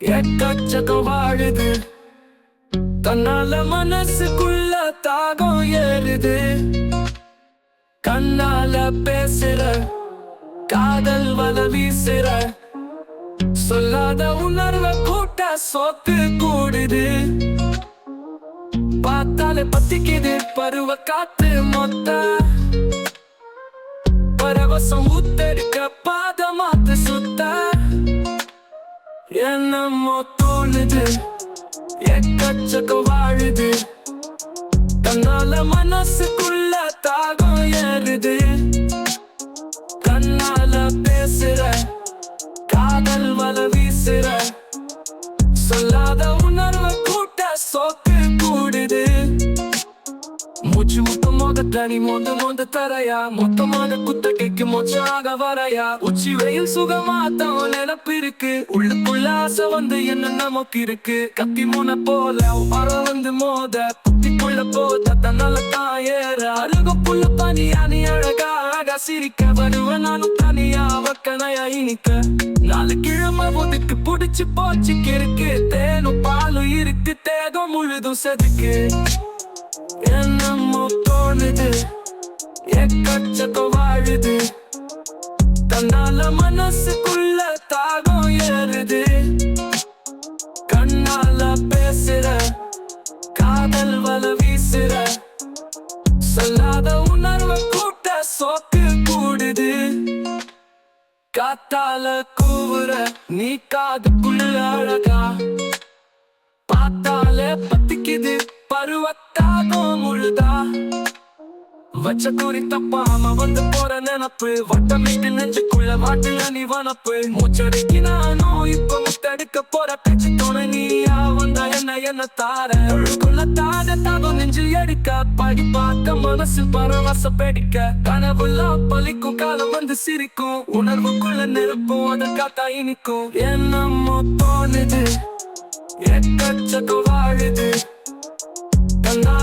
எக்கச்சக்கம் வாழுது. தன்னால மனசுக்குள்ள தாகம் ஏறுது. கண்ணால பேசுற காதல் வல வீசுற சொல்லாத உணர்வ கூட்ட சொத்து கூடுது. பார்த்தாலே பத்திக்குது பருவ காத்து மொத்த. பரவசம் ஊத்தெடுக்க பாத தோணுது எக்கச்சக்கம் வாழுது. தன்னால மனசுக்குள்ள தாகம் ஏறுது. கண்ணால பேசுற காதல் வல வீசுற சொல்லாத உணர்வை கூட்ட சோக்கு கூடுது. மூச்சு மோத தனி மோந்த தரையா? மொத்தமான குத்தகைக்கு மொச்சாக வரையா? உச்சி வெயில் சுகமா தான் நிலப்பிருக்கு. உள்ளுக்குள்ள ஆசை வந்து என்ன நமக்கு இருக்கு? கத்தி முனை போல வர வந்து மோத. குத்திக்குள்ள போத தன்னால தான் ஏற. அருக புள்ள பனியா நீ அழகா அழகா சிரிக்க. வருவன் நானும் தனியா வக்கனையா இனிக்க. நாலு கிழமை ஒதுக்கு புடிச்சு போச்சு இருக்கு தேனும் பாலும் இருக்கு தேகம் முழுதும் செதுக்கு. என்ன எக்கச்சக்கம் வாழுது தன்னால மனசுக்குள்ள தாகம் ஏறுது கண்ணால பேசுற காதல் வல வீசுற சொல்லாத உணர்வு கூட்ட சோக்கு கூடுது காத்தால கூவுற நீ காதுக்குள்ள அழகா பார்த்தாலே பத்திக்குது பருவத்தாகும் வச்ச குறி தப்பாம வந்து போற நினப்பு. வட்டமிட்டு நெஞ்சுக்குள்ள வாட்டில நீ வனப்பு. மூச்சடிக்கு நானும் இப்ப முத்தெடுக்க போற பேச்சு துணை நீயா வந்தா என்ன என்ன தார? உள்ள தாட தாகம் நெஞ்சு எடுக்க. படி பார்க்க மனசு பரவச பெடிக்க. கனவுல பலிக்கும் காலம் வந்து சிரிக்கும். உணர்வுக்குள்ள நெருப்பும் அதை காத்தா இனிக்கும். என்னமோ தோணுது எக்கச்சக்கம் வாழுது. தன்னால